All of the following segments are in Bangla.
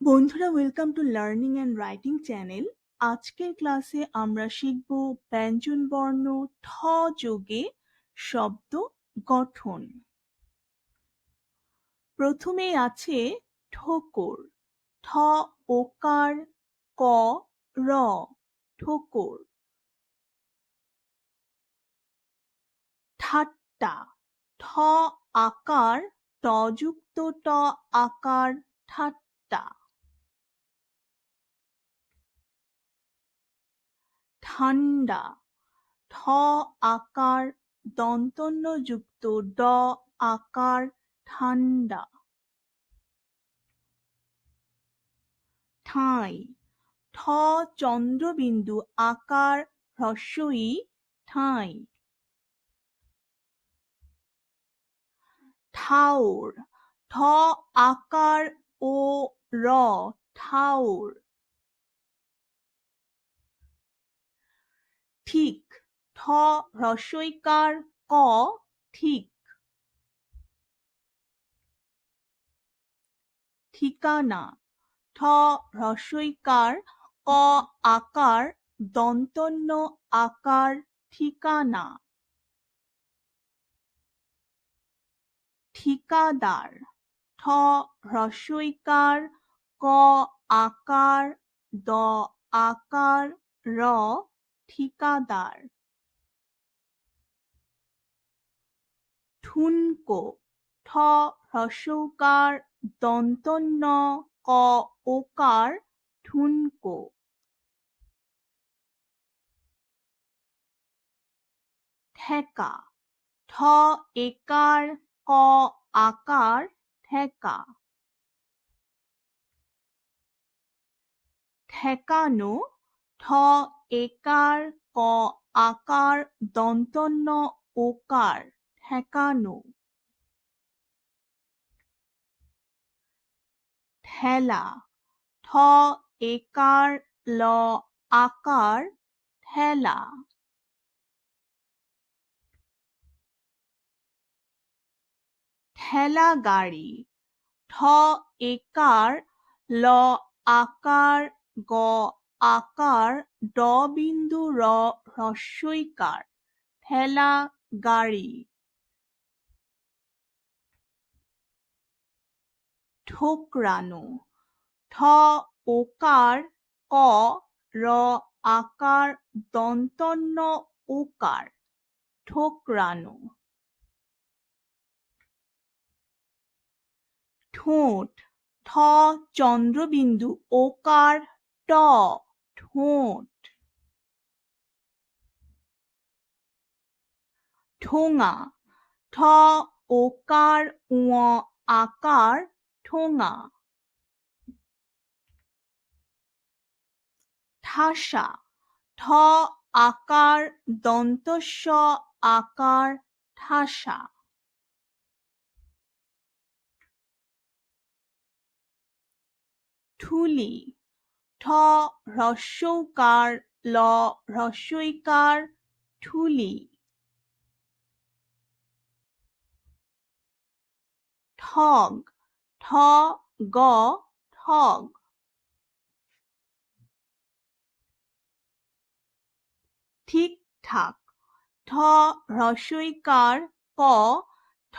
বন্ধুরা welcome to learning and writing channel আজকের ক্লাসে আমরা শিখব ব্যঞ্জন বর্ণ, ঠ যোগে শব্দ গঠন। প্রথমে আছে ঠোকর। ঠ ওকার, ক, র, ঠোকর। ঠাট্টা। ঠ আকার টযুক্ত ট আকার, ঠাট্টা। ঠান্ডা ঠ আকার দন্তন্য যুক্ত ড আকার ঠান্ডা ঠাঁই, ঠ চন্দ্রবিন্দু আকার হ্রস্বই ঠাঁই। ঠাউর ঠ আকার ও র ঠাউর ঠিক, ঠ হ্রস্বইকার ক ঠিক। ঠিকানা, ঠ হ্রস্বইকার ক আকার, দন্তন্য আকার, ঠিকানা। ঠিকাদার, ঠ হ্রস্বইকার ক আকার, দ আকার, র ঠিকাদার। ঠুনকো, ঠ, হ্রস্বকার, দন্তন্য, ক, ওকার, ঠুনকো। ঠেকা, ঠ, একার, ক, আকার, ঠেকা। ঠেকানো ঠ একার, ক আকার, দন্তন্য ওকার, ঠেকানো। ঠেলা, ঠ একার, ল আকার, ঠেলা। ঠেলা গাড়ি, ঠ একার, ল আকার, গ আকার ড বিন্দু র হ্রস্বইকার, ঠেলা গাড়ি। ঠোকরানো, ঠ ওকার, ক র আকার দন্তন্য ওকার, ঠোকরানো। ঠোঁট, ঠ চন্দ্রবিন্দু ওকার, ট ঠোঁট ঠোঙা ঠ ওকার উঁ আকার ঠোঙা ঠাসা ঠ আকার দন্তস্ব আকার ঠাসা ঠুলি ঠ হ্রস্বকার, ল হ্রস্বইকার, ঠুলি। ঠগ, ঠ গ, ঠগ। ঠিকঠাক, ঠ হ্রস্বইকার, ক, ঠ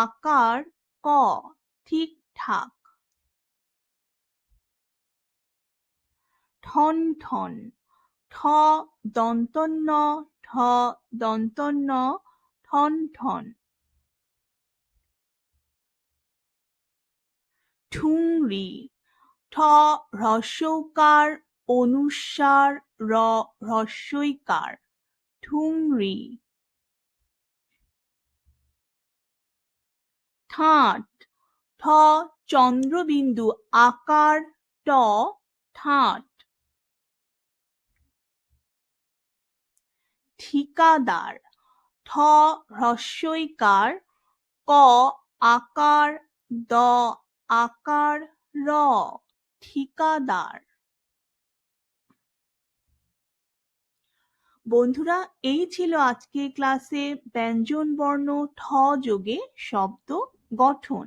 আকার, ক। ঠিকঠাক। ঠন ঠন। ঠ দন্তন্য ঠ দন্তন্য, ঠন ঠন। ঠুংরি। ঠ হ্রস্বকার, অনুসার, র হ্রস্বইকার। ঠুংরি। ঠাট। ঠ চন্দ্রবিন্দু আকার, ট ঠাট। ঠিকাদার। ঠ হ্রস্বইকার ক আকার, দ আকার, র ঠিকাদার। বন্ধুরা, এই ছিল আজকের ক্লাসে ব্যঞ্জন বর্ণ, ঠ যোগে শব্দ গঠন।